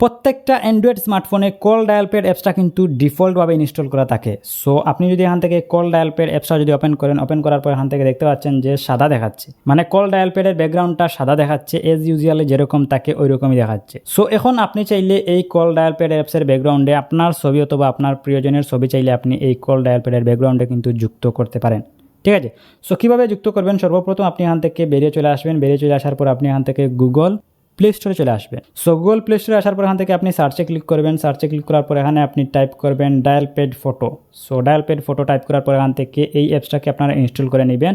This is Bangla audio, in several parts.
প্রত্যেকটা অ্যান্ড্রয়েড স্মার্টফোনে কল ডায়াল অ্যাপসটা কিন্তু ডিফল্টভাবে ইনস্টল করা থাকে। সো আপনি যদি এখান থেকে কল ডায়াল অ্যাপসটা যদি ওপেন করেন ওপেন করার পর এখান থেকে দেখতে পাচ্ছেন যে সাদা দেখাচ্ছে। মানে কল ডায়াল ব্যাকগ্রাউন্ডটা সাদা দেখাচ্ছে এজ ইউজুয়ালি যেরকম থাকে ওই রকমই দেখাচ্ছে। সো এখন আপনি চাইলে এই কল ডায়াল অ্যাপসের ব্যাকগ্রাউন্ডে আপনার ছবি অথবা আপনার প্রিয়জনের ছবি চাইলে আপনি এই কল ডায়াল ব্যাকগ্রাউন্ডে কিন্তু যুক্ত করতে পারেন। ঠিক আছে? সো কীভাবে যুক্ত করবেন? সর্বপ্রথম আপনি এখান থেকে বেরিয়ে চলে আসবেন। বেরিয়ে চলে আসার পর আপনি এখান থেকে গুগল প্লে স্টোরে চলে আসবে। সো গুগল প্লে স্টোরে আসার পর এখান থেকে আপনি সার্চে ক্লিক করবেন। সার্চে ক্লিক করার পর এখানে আপনি টাইপ করবেন dial pad photo so dial pad photo type করার পর এখান থেকে এই অ্যাপসটাকে আপনারা ইনস্টল করে নেবেন।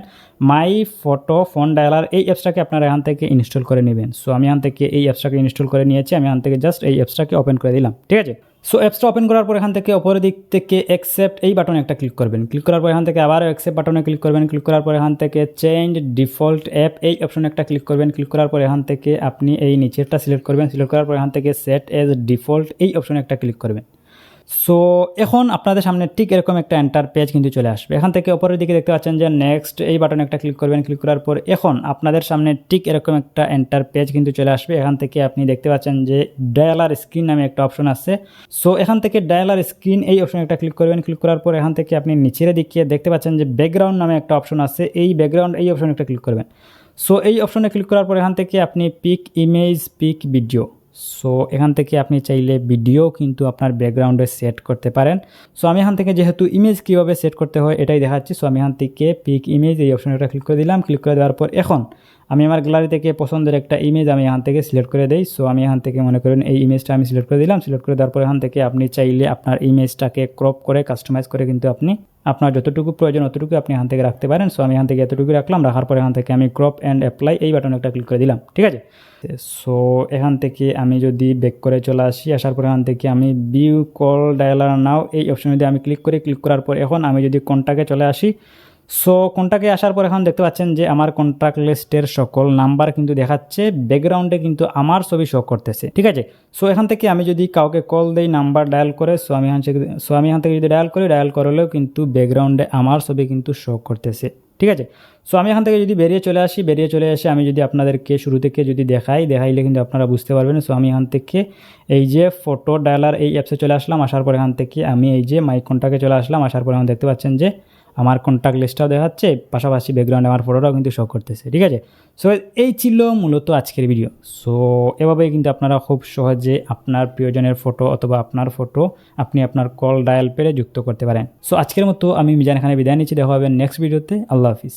মাই ফটো ফোন ডায়ালার এই অ্যাপসটাকে আপনারা এখান থেকে ইনস্টল করে নেবেন। সো আমি এখান থেকে এই অ্যাপসটাকে ইনস্টল করে নিয়েছি। আমি এখান থেকে জাস্ট এই অ্যাপসটাকে ওপেন করে দিলাম। ঠিক আছে? সো অ্যাপসটা ওপেন করার পর এখান থেকে ওপরের দিক থেকে অ্যাকসেপ্ট এই বাটনে একটা ক্লিক করবেন। ক্লিক করার পর এখান থেকে আবার অ্যাকসেপ্ট বাটনে ক্লিক করবেন। ক্লিক করার পর এখান থেকে চেঞ্জ ডিফল্ট অ্যাপ এই অপশনে একটা ক্লিক করবেন। ক্লিক করার পর এখান থেকে আপনি এই নিচেরটা সিলেক্ট করবেন। সিলেক্ট করার পর এখান থেকে সেট এজ ডিফল্ট এই অপশনে একটা ক্লিক করবেন। সো এখন আপনাদের সামনে ঠিক এরকম একটা এন্টার পেজ কিন্তু চলে আসবে। এখান থেকে ওপরের দিকে দেখতে পাচ্ছেন যে নেক্সট এই বাটনে একটা ক্লিক করবেন। ক্লিক করার পর এখন আপনাদের সামনে ঠিক এরকম একটা এন্টার পেজ কিন্তু চলে আসবে। এখান থেকে আপনি দেখতে পাচ্ছেন যে ডায়ালার স্ক্রিন নামে একটা অপশন আছে। সো এখান থেকে ডায়ালার স্ক্রিন এই অপশনে একটা ক্লিক করবেন। ক্লিক করার পর এখান থেকে আপনি নিচের দিকে দেখতে পাচ্ছেন যে ব্যাকগ্রাউন্ড নামে একটা অপশন আছে। এই ব্যাকগ্রাউন্ড এই অপশনে একটা ক্লিক করবেন। সো এই অপশনে ক্লিক করার পর এখান থেকে আপনি pick image pick video so এখান থেকে আপনি চাইলে ভিডিও কিন্তু আপনার ব্যাকগ্রাউন্ডে সেট করতে পারেন। সো আমি এখান থেকে যেহেতু ইমেজ কীভাবে সেট করতে হয়, এটাই দেখাচ্ছি। সো আমি এখান থেকে পিক ইমেজ এই অপশনটা ক্লিক করে দিলাম। ক্লিক করে দেওয়ার পর এখন আমি আমার গ্যালারি থেকে পছন্দের একটা ইমেজ আমি এখান থেকে সিলেক্ট করে দিই। সো আমি এখান থেকে মনে করেন এই ইমেজটা আমি সিলেক্ট করে দিলাম। সিলেক্ট করে দেওয়ার পর এখান থেকে আপনি চাইলে আপনার ইমেজটাকে ক্রপ করে কাস্টমাইজ করে কিন্তু আপনি আপনার যতটুকু প্রয়োজন অতটুকু আপনি এখান থেকে রাখতে পারেন। সো আমি এখান থেকে এতটুকু রাখলাম, রাখার পরে এখান থেকে আমি ক্রপ অ্যান্ড অ্যাপ্লাই এই বাটনে একটা ক্লিক করে দিলাম। ঠিক আছে? সো এখান থেকে আমি যদি ব্যাক করে চলে আসি, আসার পর এখান থেকে আমি বিউ কল ডায়ালার নাও এই অপশন যদি আমি ক্লিক করি ক্লিক করার পর এখন আমি যদি কন্টাকে চলে আসি সো কোনটাকে আসার পর এখন দেখতে পাচ্ছেন যে আমার কন্ট্রাক্ট লিস্টের সকল নাম্বার কিন্তু দেখাচ্ছে ব্যাকগ্রাউন্ডে কিন্তু আমার ছবি শো করতেছে, ঠিক আছে? সো এখান থেকে আমি যদি কাউকে কল দেই নাম্বার ডায়াল করে সো আমি সো আমি এখান থেকে যদি ডায়াল করি ডায়াল করলেও কিন্তু ব্যাকগ্রাউন্ডে আমার ছবি কিন্তু শো করতেছে, ঠিক আছে? সো আমি এখান থেকে যদি বেরিয়ে চলে আসি, বেরিয়ে চলে এসে আমি যদি আপনাদেরকে শুরু থেকে যদি দেখাই, দেখাইলে কিন্তু আপনারা বুঝতে পারবেন। সো আমি এখান থেকে এই যে ফটো ডায়ালার এই অ্যাপসে চলে আসলাম, আসার পর এখান থেকে আমি এই যে মাইক কন্টাকে চলে আসলাম, আসার পর এখন দেখতে পাচ্ছেন যে আমার কন্ট্যাক্ট লিস্টটাও দেখাচ্ছে, পাশাপাশি ব্যাকগ্রাউন্ডে আমার ফটোটাও কিন্তু শো করতেছে, ঠিক আছে? সো এই ছিল মূলত আজকের ভিডিও সো এভাবেই কিন্তু আপনারা খুব সহজে আপনার প্রিয়জনের ফটো অথবা আপনার ফটো আপনি আপনার কল ডায়াল পেরে যুক্ত করতে পারেন। সো আজকের মতো আমি মিজান খানে বিদায় নিচ্ছি, দেখা হবে নেক্সট ভিডিওতে আল্লাহ হাফিজ।